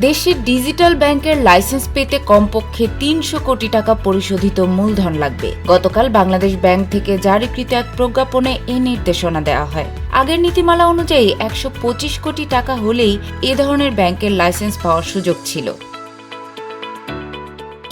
দেশের ডিজিটাল ব্যাংকের লাইসেন্স পেতে কমপক্ষে তিনশো কোটি টাকা পরিশোধিত মূলধন লাগবে। গতকাল বাংলাদেশ ব্যাংক থেকে জারিকৃত এক প্রজ্ঞাপনে এই নির্দেশনা দেওয়া হয়। আগের নীতিমালা অনুযায়ী একশো পঁচিশ কোটি টাকা হলেই এ ধরনের ব্যাংকের লাইসেন্স পাওয়ার সুযোগ ছিল।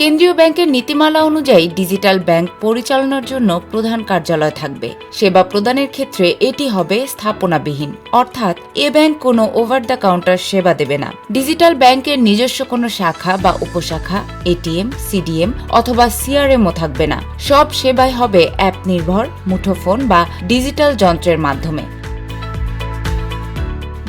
কেন্দ্রীয় ব্যাংকের নীতিমালা অনুযায়ী ডিজিটাল ব্যাংক পরিচালনার জন্য প্রধান কার্যালয় থাকবে। সেবা প্রদানের ক্ষেত্রে এটি হবে স্থাপনাবিহীন। অর্থাৎ এ ব্যাংক কোনো ওভার দ্য কাউন্টার সেবা দেবে না। ডিজিটাল ব্যাংকের নিজস্ব কোনো শাখা বা উপশাখা, এটিএম, সিডিএম অথবা সিআরএমও থাকবে না। সব সেবাই হবে অ্যাপ নির্ভর, মুঠোফোন বা ডিজিটাল যন্ত্রের মাধ্যমে।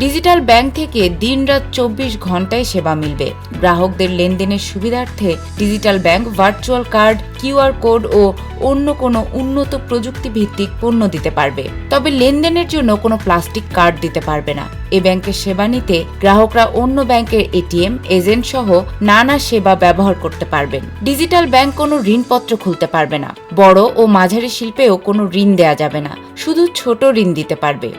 ডিজিটাল ব্যাংক থেকে দিনরাত চব্বিশ ঘন্টায় সেবা মিলবে। গ্রাহকদের লেনদেনের সুবিধার্থে digital bank, virtual card QR code ও অন্য কোনো উন্নত প্রযুক্তি ভিত্তিক পণ্য দিতে পারবে। তবে লেনদেনের জন্য কোনো প্লাস্টিক কার্ড দিতে পারবে না। এ ব্যাংকের সেবা নিতে গ্রাহকরা অন্য ব্যাংকের এটিএম, এজেন্ট সহ নানা সেবা ব্যবহার করতে পারবেন। ডিজিটাল ব্যাংক কোনো ঋণপত্র খুলতে পারবে না। বড় ও মাঝারি শিল্পেও কোনো ঋণ দেয়া যাবে না। শুধু ছোট ঋণ দিতে পারবে।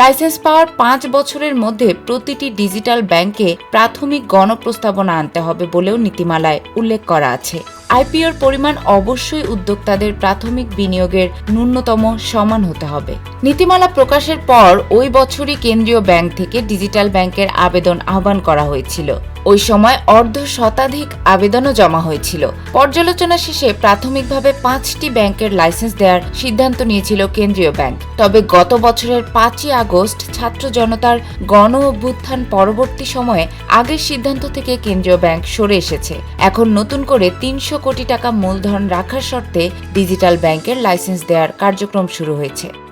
লাইসেন্স পাওয়ার পাঁচ বছরের মধ্যে প্রতিটি ডিজিটাল ব্যাংকে প্রাথমিক গণপ্রস্তাবনা আনতে হবে বলেও নীতিমালায় উল্লেখ করা আছে। আইপিওর পরিমাণ অবশ্যই উদ্যোক্তাদের প্রাথমিক বিনিয়োগের ন্যূনতম সমান হতে হবে। নীতিমালা প্রকাশের পর ওই বছরই কেন্দ্রীয় ব্যাংক থেকে ডিজিটাল ব্যাংকের আবেদন আহ্বান করা হয়েছিল। ওই সময় অর্ধ শতাধিক আবেদনও জমা হয়েছিল। পর্যালোচনা শেষে প্রাথমিকভাবে পাঁচটি ব্যাংকের লাইসেন্স দেওয়ার সিদ্ধান্ত নিয়েছিল কেন্দ্রীয় ব্যাংক। তবে গত বছরের পাঁচই আগস্ট ছাত্র জনতার গণ অভ্যুত্থান পরবর্তী সময়ে আগের সিদ্ধান্ত থেকে কেন্দ্রীয় ব্যাংক সরে এসেছে। এখন নতুন করে তিনশো কোটি টাকা মূলধন রাখার শর্তে ডিজিটাল ব্যাংকের লাইসেন্স দেওয়ার কার্যক্রম শুরু হয়েছে।